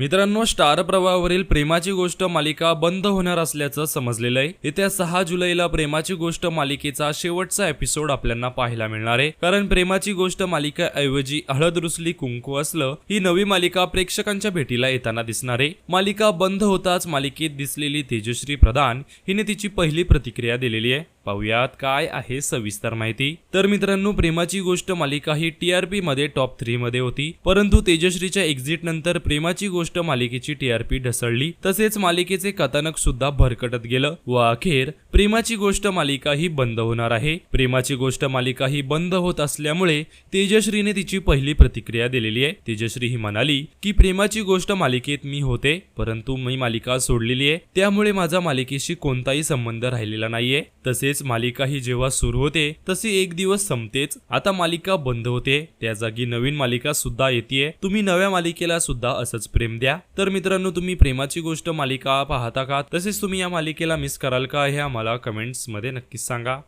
मित्रांनो स्टार प्रवाहावरील प्रेमाची गोष्ट मालिका बंद होणार असल्याचं समजलेलं आहे. येत्या सहा जुलैला प्रेमाची गोष्ट मालिकेचा शेवटचा एपिसोड आपल्याला पाहायला मिळणार आहे. कारण प्रेमाची गोष्ट मालिका ऐवजी हळद रुसली कुंकू असलं ही नवी मालिका प्रेक्षकांच्या भेटीला येताना दिसणार आहे. मालिका बंद होताच मालिकेत दिसलेली तेजश्री प्रधान हिने तिची पहिली प्रतिक्रिया दिलेली आहे. पाहुयात काय आहे सविस्तर माहिती. तर मित्रांनो प्रेमाची गोष्ट मालिका ही टी आर पी मध्ये टॉप थ्री मध्ये होती. परंतु तेजश्रीच्या एक्झिट नंतर प्रेमाची गोष्ट मालिकेची टी आर पी ढसळली. तसेच मालिकेचे कथानक सुद्धा भरकटत गेलं व अखेर प्रेमाची गोष्ट मालिका ही बंद होणार आहे. प्रेमाची गोष्ट मालिका ही बंद होत असल्यामुळे तेजश्रीने तिची पहिली प्रतिक्रिया दिलेली आहे. तेजश्री ही म्हणाली की प्रेमाची गोष्ट मालिकेत मी होते परंतु मी मालिका सोडलेली आहे. त्यामुळे माझा मालिकेशी कोणताही संबंध राहिलेला नाहीये. तसेच तसेच मालिका ही जेव्हा सुरू होते तशी एक दिवस संपतेच. आता मालिका बंद होते. त्या जागी नवीन मालिका सुद्धा येते तुम्ही नव्या मालिकेला सुद्धा असंच प्रेम द्या. तर मित्रांनो तुम्ही प्रेमाची गोष्ट मालिका पाहता का? तसेच तुम्ही या मालिकेला मिस कराल का? हे आम्हाला कमेंट्समध्ये नक्कीच सांगा.